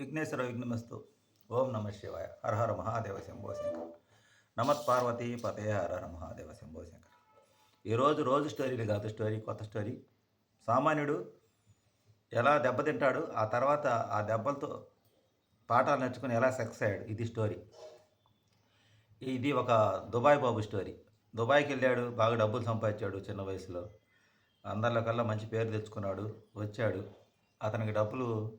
విఘ్నేశ్వర విఘ్నమస్తు. ఓం నమ శివాయ. హరహర మహాదేవ శంభో శంకర్. నమత్ పార్వతీ పతే హరహర మహాదేవ శంభో శంకర్. ఈరోజు రోజు స్టోరీలు కాదు స్టోరీ కొత్త స్టోరీ. సామాన్యుడు ఎలా దెబ్బతింటాడు ఆ తర్వాత ఆ దెబ్బలతో పాఠాలు నేర్చుకుని ఎలా సక్సెస్ అయ్యాడు ఇది స్టోరీ. ఇది ఒక దుబాయ్ బాబు స్టోరీ. దుబాయ్కి వెళ్ళాడు బాగా డబ్బులు సంపాదించాడు చిన్న వయసులో. అందరిలో కల్లా మంచి పేరు తెచ్చుకున్నాడు వచ్చాడు. అతనికి డబ్బులు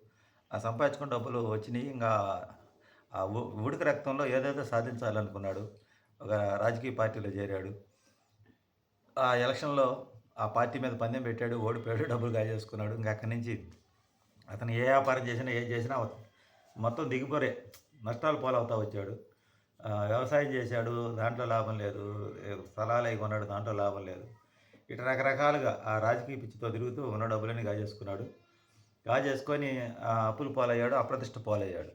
ఆ సంపాదించుకున్న డబ్బులు వచ్చినాయి. ఇంకా ఆ ఉడికి రక్తంలో ఏదేదో సాధించాలనుకున్నాడు ఒక రాజకీయ పార్టీలో చేరాడు. ఆ ఎలక్షన్లో ఆ పార్టీ మీద పందెం పెట్టాడు ఓడిపోయాడు డబ్బులు చేసుకున్నాడు ఇంకా అక్కడి నుంచి అతను ఏ వ్యాపారం చేసినా ఏం చేసినా మొత్తం దిగిపోరే నష్టాలు పాలవుతా వచ్చాడు. వ్యవసాయం చేశాడు దాంట్లో లాభం లేదు. స్థలాలు అయి కొన్నాడు దాంట్లో లాభం లేదు. ఇటు రకరకాలుగా ఆ రాజకీయ పిచ్చితో తిరుగుతూ ఉన్న డబ్బులని కాజేసుకున్నాడు గాజేసుకొని చేసుకొని అప్పులు పాలయ్యాడు అప్రతిష్ట పాలయ్యాడు.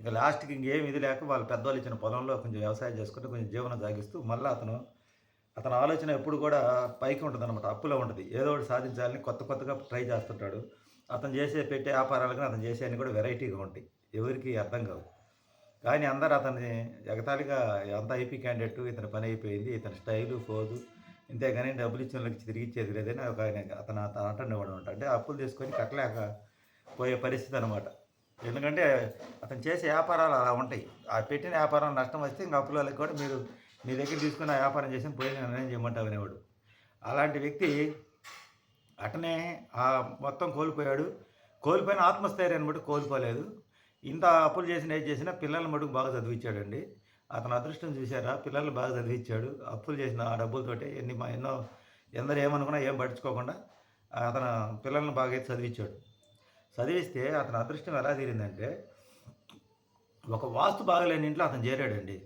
ఇక లాస్ట్కి ఇంకేం ఇది లేక వాళ్ళ పెద్దవాళ్ళు ఇచ్చిన పొలంలో కొంచెం వ్యవసాయం చేసుకుంటూ కొంచెం జీవనం సాగిస్తూ మళ్ళీ అతను అతని ఆలోచన ఎప్పుడు కూడా పైకి ఉంటుంది అనమాట అప్పులో ఉంటుంది. ఏదో ఒకటి సాధించాలని కొత్త కొత్తగా ట్రై చేస్తుంటాడు. అతను చేసే పెట్టే వ్యాపారాలు కానీ అతను చేసే అన్ని కూడా వెరైటీగా ఉంటాయి. ఎవరికి అర్థం కావు. కానీ అందరు అతన్ని ఎగతాళిగా అంత ఐపీ క్యాండిడేట్ ఇతని పని అయిపోయింది ఇతని స్టైలు ఫోజు ఇంతేగాని డబ్బులు ఇచ్చిన వాళ్ళకి తిరిగి ఇచ్చేది లేదని ఒక ఆయన అతను అతను అంటుండేవాడు అనమాట అంటే అప్పులు తీసుకొని కట్టలేక పోయే పరిస్థితి అనమాట ఎందుకంటే అతను చేసే వ్యాపారాలు అలా ఉంటాయి. ఆ పెట్టిన వ్యాపారం నష్టం వస్తే ఇంకా అప్పుల వాళ్ళకి కూడా మీరు మీ దగ్గర తీసుకున్న వ్యాపారం చేసి పోయి నిర్ణయం చేయమంటావు అనేవాడు. అలాంటి వ్యక్తి అటనే ఆ మొత్తం కోల్పోయాడు. కోల్పోయిన ఆత్మస్థైర్యాన్ని బట్టి కోల్పోలేదు. ఇంత అప్పులు చేసిన ఏది చేసినా పిల్లల మటుకు బాగా చదివించాడండి. అతను అదృష్టం చూశారా? పిల్లలు బాగా చదివించాడు అప్పులు చేసిన ఆ డబ్బులతోటి ఎన్ని మా ఎన్నో ఎందరు ఏమనుకున్నా ఏం పట్టించుకోకుండా అతను పిల్లల్ని బాగా అయితే చదివించాడు చదివిస్తే అతని అదృష్టం ఎలా తీరిందంటే ఒక వాస్తు బాగలేని ఇంట్లో అతను చేరాడండి.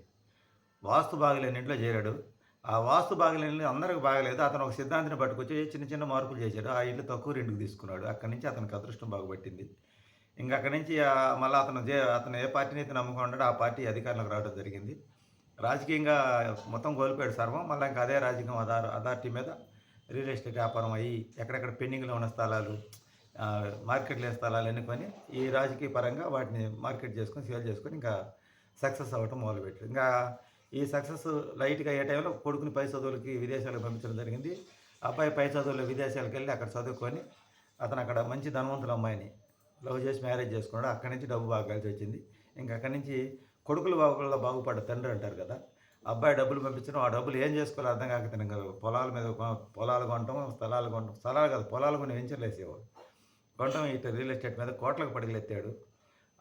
వాస్తు బాగలేని ఇంట్లో చేరాడు. ఆ వాస్తు బాగలేని అందరికి బాగలేదు. అతను ఒక సిద్ధాంతిని పట్టుకొచ్చి చిన్న చిన్న మార్పులు చేశాడు. ఆ ఇల్లు తక్కువ రెండుకు తీసుకున్నాడు. అక్కడి నుంచి అతనికి అదృష్టం బాగుపట్టింది. ఇంకా అక్కడి నుంచి మళ్ళీ అతను జే అతను ఏ పార్టీని అయితే నమ్మకం ఉండడో ఆ పార్టీ అధికారంలోకి రావడం జరిగింది. రాజకీయంగా మొత్తం కోల్పోయాడు సర్వం. మళ్ళీ ఇంకా అదే రాజకీయం అధార్ అథారిటీ మీద రియల్ ఎస్టేట్ వ్యాపారం అయ్యి ఎక్కడెక్కడ పెండింగ్లో ఉన్న స్థలాలు ఆ, మార్కెట్ లేని స్థలాలు ఎన్నుకొని ఈ రాజకీయ పరంగా వాటిని మార్కెట్ చేసుకొని సేల్ చేసుకొని ఇంకా సక్సెస్ అవ్వటం మొదలుపెట్టారు. ఇంకా ఈ సక్సెస్ లైట్గా అయ్యే టైంలో కొడుకుని పై చదువులకి విదేశాలకు పంపించడం జరిగింది. అబ్బాయి పై చదువులు విదేశాలకు వెళ్ళి అక్కడ చదువుకొని అతను అక్కడ మంచి ధనవంతుల అమ్మాయిని లవ్ చేసి మ్యారేజ్ చేసుకున్నాడు. అక్కడి నుంచి డబ్బు బాగా కలిసి వచ్చింది. ఇంకా అక్కడి నుంచి కొడుకులు బాగుపడ బాగుపడ్డ తండ్రి అంటారు కదా అబ్బాయి డబ్బులు పంపించడం ఆ డబ్బులు ఏం చేసుకోవాలో అర్థం కాక తిన ఇంకా పొలాల మీద కొ- పొలాలు కొనటం స్థలాలు కొనటం స్థలాలు కాదు పొలాలు కొని వెంచర్లు వేసేవాడు. కొనటం ఇతను రియల్ ఎస్టేట్ మీద కోట్లకు పడిగలెత్తాడు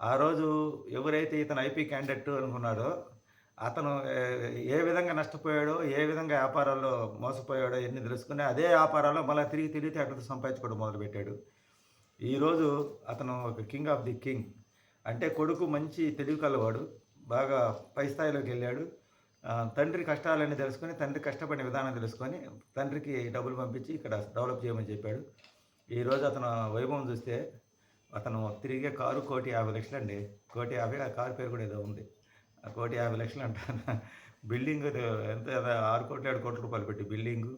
ఆ రోజు ఎవరైతే ఇతను ఐపీ క్యాండిడేట్ అనుకున్నాడో అతను ఏ- విధంగా నష్టపోయాడో ఏ విధంగా వ్యాపారాల్లో మోసపోయాడో ఎన్ని తెలుసుకుని అదే వ్యాపారాల్లో మళ్ళీ తిరిగి తిరిగి అటు సంపాదించుకోవడం మొదలుపెట్టాడు. ఈరోజు అతను ఒక కింగ్ ఆఫ్ ది కింగ్ అంటే కొడుకు మంచి తెలివి కలవాడు బాగా పై స్థాయిలోకి వెళ్ళాడు. తండ్రి కష్టాలన్నీ తెలుసుకొని తండ్రి కష్టపడిన విధానం తెలుసుకొని తండ్రికి డబ్బులు పంపించి ఇక్కడ డెవలప్ చేయమని చెప్పాడు. ఈరోజు అతను వైభవం చూస్తే అతను తిరిగే కారు కోటి యాభై లక్షలు అండి కోటి యాభై ఆ కారు పేరు కూడా ఏదో ఉంది. ఆ కోటి యాభై లక్షలు అంటాను. బిల్డింగ్ ఎంత ఆరు కోట్లు ఏడు కోట్ల రూపాయలు పెట్టి బిల్డింగు.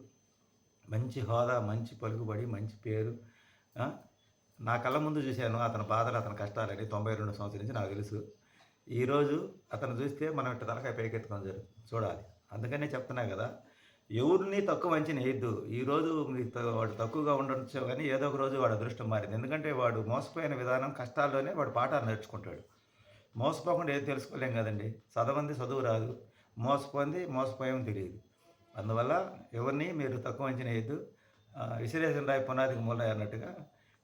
మంచి హోదా మంచి పలుకుబడి మంచి పేరు. నా కళ్ళ ముందు చూశాను అతని బాధలు అతని కష్టాలని తొంభై రెండు సంవత్సరం నుంచి నాకు తెలుసు. ఈరోజు అతను చూస్తే మనం ఇట్ట తలకాయ పైకెత్తుకొని జరు చూడాలి. అందుకనే చెప్తున్నా కదా ఎవరిని తక్కువ మంచిని వేయద్దు. ఈరోజు వాడు తక్కువగా ఉండొచ్చు కానీ ఏదో ఒక రోజు వాడు అదృష్టం మారింది. ఎందుకంటే వాడు మోసపోయిన విధానం కష్టాల్లోనే వాడు పాఠాలు నేర్చుకుంటాడు. మోసపోకుండా ఏది తెలుసుకోలేం కదండి. చదవంది చదువు రాదు. మోసపోయింది మోసపోయామని తెలియదు. అందువల్ల ఎవరిని మీరు తక్కువ అంచనా వేయద్దు. ఆ, విశ్లేషణ రాయి పునాదికి మూల అన్నట్టుగా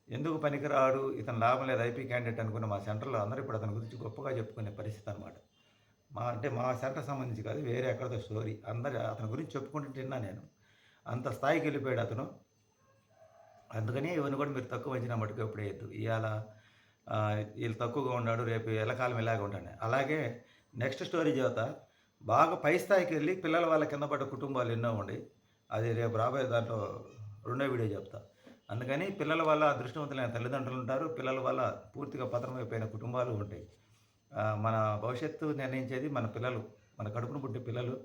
ఎందుకు పనికిరాడు? ఇతను లాభం లేదు ఐపీ క్యాండిడేట్ అనుకున్న మా సెంటర్లో అందరూ ఇప్పుడు అతని గురించి గొప్పగా చెప్పుకునే పరిస్థితి అనమాట మా అంటే మా సెంటర్ సంబంధించి కాదు వేరే ఎక్కడో స్టోరీ. అందరు అతని గురించి చెప్పుకుంటుంటే విన్నా నేను. అంత స్థాయికి వెళ్ళిపోయాడు అతను. అందుకని ఇవన్నీ కూడా మీరు తక్కువ అంచనా మటుకు ఎప్పుడేయద్దు ఇవాళ వీళ్ళు తక్కువగా ఉన్నాడు రేపు ఎలకాలం ఇలాగ ఉంటాను అలాగే నెక్స్ట్ స్టోరీ చేత బాగా పై స్థాయికి వెళ్ళి పిల్లల వాళ్ళ కింద పడ్డ కుటుంబాలు ఎన్నో ఉండి అది రేపు రాబోయే దాంట్లో రెండో వీడియో చెప్తా. అందుకని పిల్లల వల్ల అదృష్టవంతులైన తల్లిదండ్రులు ఉంటారు. పిల్లల వల్ల పూర్తిగా పతనమైపోయిన కుటుంబాలు ఉంటాయి. మన భవిష్యత్తు నిర్ణయించేది మన పిల్లలు. మన కడుపును పుట్టే పిల్లలు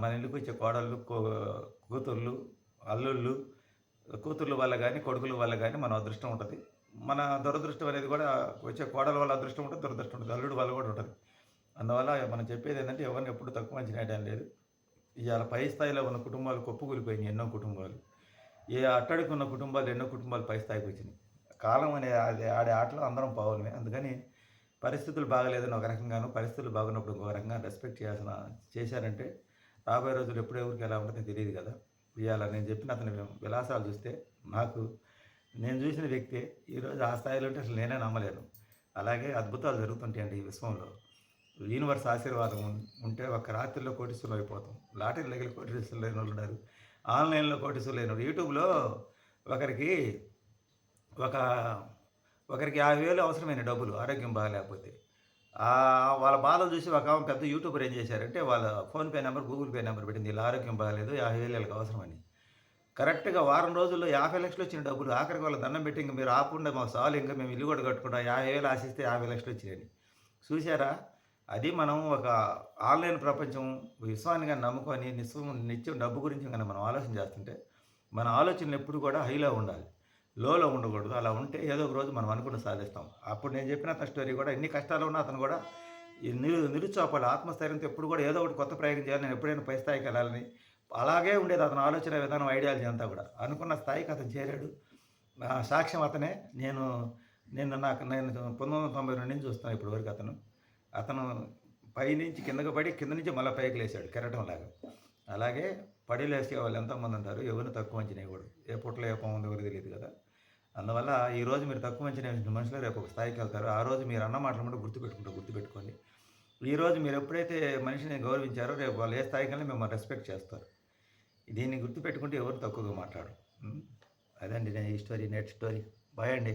మన ఇల్లుకు వచ్చే కోడళ్ళు కూతుళ్ళు కూతుర్లు అల్లుళ్ళు కూతుర్ల వల్ల కానీ కొడుకుల వల్ల కానీ మన అదృష్టం ఉంటుంది. మన దురదృష్టం అనేది కూడా వచ్చే కోడల వల్ల అదృష్టం ఉంటుంది దురదృష్టం ఉంటుంది అల్లుడు వల్ల కూడా ఉంటుంది. అందువల్ల మనం చెప్పేది ఏంటంటే ఎవరిని ఎప్పుడు తక్కువ అంచనా లేదు. ఇవాళ పై స్థాయిలో ఉన్న కుటుంబాలు కొప్పుకూలిపోయినాయి ఎన్నో కుటుంబాలు. ఏ అట్టడుకున్న కుటుంబాలు ఎన్నో కుటుంబాలు పై స్థాయికి వచ్చినాయి. కాలం అనే అది ఆడే ఆటలో అందరం పావులమే. అందుకని పరిస్థితులు బాగలేదని ఒక రకంగాను పరిస్థితులు బాగున్నప్పుడు ఇంకొక రకంగా రెస్పెక్ట్ చేయాల్సిన చేశారంటే రాబోయే రోజులు ఎప్పుడు ఎవరికి ఎలా ఉంటుందో తెలియదు కదా. ఇవాళ నేను చెప్పిన అతని విలాసాలు చూస్తే నాకు నేను చూసిన వ్యక్తి ఈరోజు ఆ స్థాయిలో ఉంటే అసలు నేనే నమ్మలేను. అలాగే అద్భుతాలు జరుగుతుంటాయండి ఈ విశ్వంలో. యూనివర్స్ ఆశీర్వాదం ఉంటే ఒక రాత్రిలో కోటీసులు అయిపోతాం. లాటరీ దగ్గర కోటీసులు లేని వాళ్ళు ఉన్నారు. ఆన్లైన్లో కోటీసులు లేని యూట్యూబ్లో ఒకరికి ఒక ఒకరికి యాభై వేలు అవసరమైన డబ్బులు ఆరోగ్యం బాగాలేకపోతే. వాళ్ళ బాధ చూసి ఒక పెద్ద యూట్యూబర్ ఏం చేశారంటే వాళ్ళ PhonePe number Google pay number పెట్టింది. ఇలా ఆరోగ్యం బాగాలేదు యాభై వేలు వీళ్ళకి అవసరమని. కరెక్ట్గా వారం రోజుల్లో యాభై లక్షలు వచ్చిన డబ్బులు ఆఖరికి వాళ్ళ దండం పెట్టి ఇంకా మీరు ఆకుండా మాకు చాలు ఇంకా మేము ఇల్లు కూడా కట్టుకుంటాం. యాభై వేలు ఆశిస్తే యాభై లక్షలు వచ్చినాయని. చూసారా అది మనం ఒక ఆన్లైన్ ప్రపంచం విశ్వాన్ని కానీ నమ్ముకొని నిత్యం నిత్యం డబ్బు గురించి కానీ మనం ఆలోచన చేస్తుంటే మన ఆలోచనలు ఎప్పుడు కూడా హైలో ఉండాలి. లోలో ఉండకూడదు. అలా ఉంటే ఏదో ఒక రోజు మనం అనుకున్న సాధిస్తాం. అప్పుడు నేను చెప్పిన అతని స్టోరీ కూడా ఎన్ని కష్టాలు ఉన్నా అతను కూడా నిరు నిరుచాపాలి ఆత్మస్థైర్యంతో ఎప్పుడు కూడా ఏదో ఒకటి కొత్త ప్రయోగం చేయాలి. నేను ఎప్పుడైనా పై స్థాయికి వెళ్ళాలని అలాగే ఉండేది అతని ఆలోచన విధానం ఐడియాలజీ అంతా కూడా. అనుకున్న స్థాయికి అతను చేరాడు. నా సాక్ష్యం అతనే. నేను నేను నాకు నేను పంతొమ్మిది వందల తొంభై రెండు నుంచి చూస్తాను ఇప్పటి వరకు అతను. అతను పై నుంచి కిందకు పడి కింద నుంచి మళ్ళీ పైకి లేచాడు కెరటం లాగా. అలాగే పడి లేచే వాళ్ళు ఎంతోమంది ఉంటారు ఎవరిని తక్కువ అంచనా కూడా ఏ పుట్టలో ఏ పాము ఎవరు తెలియదు కదా. అందువల్ల ఈ రోజు మీరు తక్కువ అంచనా వేసిన మనుషులు రేపు ఒక స్థాయికి వెళ్తారు. ఆ రోజు మీరు అన్న మాటలు కూడా గుర్తుపెట్టుకుంటారు గుర్తుపెట్టుకోండి. ఈ రోజు మీరు ఎప్పుడైతే మనిషిని గౌరవించారో రేపు వాళ్ళు ఏ స్థాయికి వెళ్ళి మిమ్మల్ని రెస్పెక్ట్ చేస్తారు. దీన్ని గుర్తుపెట్టుకుంటే ఎవరు తక్కువగా మాట్లాడరు. అదండి నేను ఈ స్టోరీ నెట్ స్టోరీ బాయ్ అండి.